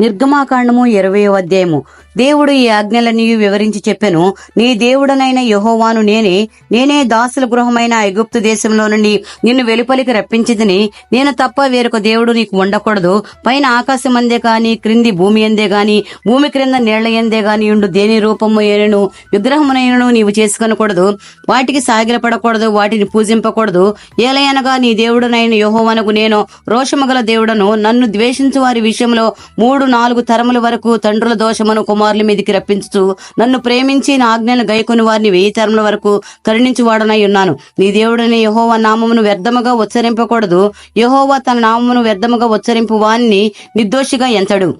నిర్గమాకాండము ఇరవై అధ్యాయము. దేవుడు ఈ ఆజ్ఞలన్నీ వివరించి చెప్పెను నీ దేవుడనైన యహోవాను నేనే నేనే దాసుల గృహమైన ఐగుప్తు దేశంలో నుండి నిన్ను వెలుపలికి రప్పించితిని నేను తప్ప వేరొక దేవుడు నీకు ఉండకూడదు. పైన ఆకాశం అందే గాని క్రింది భూమి అందే గాని భూమి క్రింద నీళ్ళ ఎందే గాని ఉండు దేని రూపము ఏనను విగ్రహమునైనను నీవు చేసుకొనకూడదు. వాటికి సాగిలపడకూడదు వాటిని పూజింపకూడదు. ఏలయనగా నీ దేవుడనైన యహోవానకు నేను రోషము గల దేవుడను నన్ను ద్వేషించు వారి విషయంలో మూడు నాలుగు తరముల వరకు తండ్రుల దోషమును కుమారుల మీదికి రప్పించుతూ నన్ను ప్రేమించి నా ఆజ్ఞలు గైకొని వారిని వెయ్యి తరముల వరకు కరుణించువాడనై ఉన్నాను. నీ దేవుడిని యహోవ నామమును వ్యర్థముగా ఉచ్చరింపకూడదు. యహోవ తన నామమును వ్యర్థముగా ఉచ్చరింపు వారిని నిర్దోషిగా ఎంచడు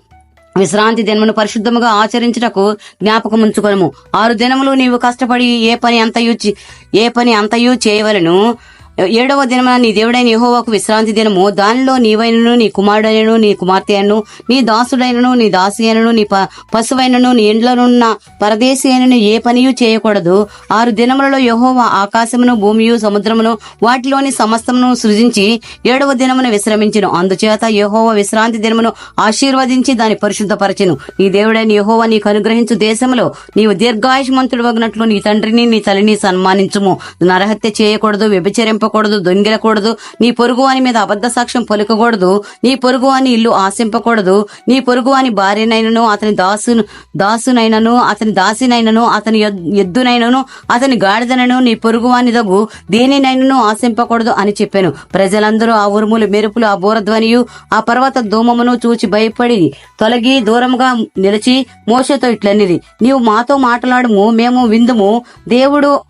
విశ్రాంతి దినమును పరిశుద్ధముగా ఆచరించుటకు జ్ఞాపకముంచుకొనము. ఆరు దినములు నీవు కష్టపడి ఏ పని అంతయు చే- ఏ పని అంతయు చేయవలను? ఏడవ దినమున నీ దేవుడైన యెహోవాకు విశ్రాంతి దినము. దానిలో నీవైనను నీ కుమారుడైనను నీ కుమార్తె అయినను నీ దాసుడైనను నీ దాసి అయినను నీ ప- పశువైనను నీ ఇండ్లనున్న పరదేశి అయినను ఏ పనియు చేయకూడదు. ఆరు దినములలో యహోవా ఆకాశమును భూమియు సముద్రమును వాటిలోని సమస్తమును సృజించి ఏడవ దినమున విశ్రమించును. అందుచేత యహోవ విశ్రాంతి దినమును ఆశీర్వదించి దాని పరిశుద్ధపరచను. నీ దేవుడైన యహోవా నీకు అనుగ్రహించు దేశములో నీవు దీర్ఘాయుష్మంతుడు వగినట్లు నీ తండ్రిని నీ తల్లిని సన్మానించుము. నరహత్య చేయకూడదు వ్యభిచరింపకూడదు దొంగిలకూడదు. నీ పొరుగువాని మీద అబద్ధ సాక్ష్యం పలుకకూడదు. నీ పొరుగువాని ఇల్లు ఆశింపకూడదు. నీ పొరుగువాని భార్యనైనను అతని దాసు దాసునైనను అతని దాసినైనను అతని ఎద్దునైనను అతని గాడిదనను నీ పొరుగువాని అని దగు దేనినైనను ఆశింపకూడదు అని చెప్పాను. ప్రజలందరూ ఆ ఉరుములు మెరుపులు ఆ బోరధ్వనియు ఆ పర్వత ధూమమును చూచి భయపడి తొలగి దూరంగా నిలిచి మోసతో ఇట్లనిది నీవు మాతో మాట్లాడము మేము విందుము. దేవుడు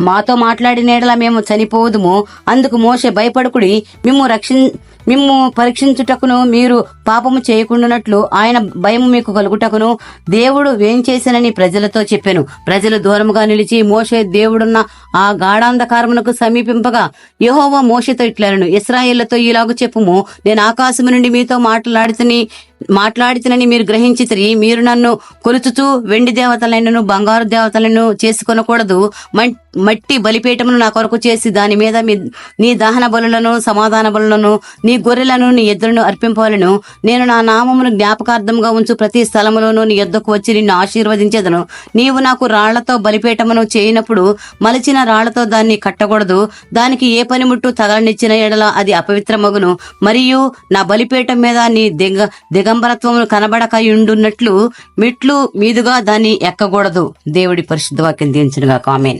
మాతో మాట్లాడినేడలా మేము చనిపోదుము. అందుకు మోసే భయపడుకుడి మేము రక్షిం మిమ్ము పరీక్షించుటకును మీరు పాపము చేయకుండానట్లు ఆయన భయం మీకు కలుగుటకును దేవుడు వేం ప్రజలతో చెప్పాను. ప్రజలు దూరముగా నిలిచి మోషే దేవుడున్న ఆ గాఢాంధకారమునకు సమీపింపగా యహోవ మోషతో ఇట్లను ఇస్రాయేళ్ళతో ఇలాగు చెప్పుము. నేను ఆకాశము నుండి మీతో మాట్లాడితని మాట్లాడితేనని మీరు గ్రహించితిరి. మీరు నన్ను కొలుచుచూ వెండి దేవతలైనను బంగారు దేవతలను చేసుకొనకూడదు. మట్టి బలిపీఠమును నా కొరకు చేసి దాని మీద మీ నీ దహన బలులను సమాధాన బలులను నీ నీ గొర్రెలను నీ ఎద్దులను అర్పింపవలను. నేను నా నామమును జ్ఞాపకార్థంగా ఉంచు. ప్రతి స్థలములోనూ నీ ఎద్దుకు వచ్చి నిన్ను ఆశీర్వదించేదను. నీవు నాకు రాళ్ళతో బలిపేటమును చేయనప్పుడు మలిచిన రాళ్ళతో దాన్ని కట్టకూడదు. దానికి ఏ పనిముట్టు తగలనిచ్చిన ఎడల అది అపవిత్రమగును. మరియు నా బలిపీఠం మీద నీ దిగ దిగంబరత్వమును కనబడకయుండున్నట్లు మిట్లు మీదుగా దాన్ని ఎక్కకూడదు. దేవుడి పరిశుద్ధ వాక్యం దించినగా కామెన్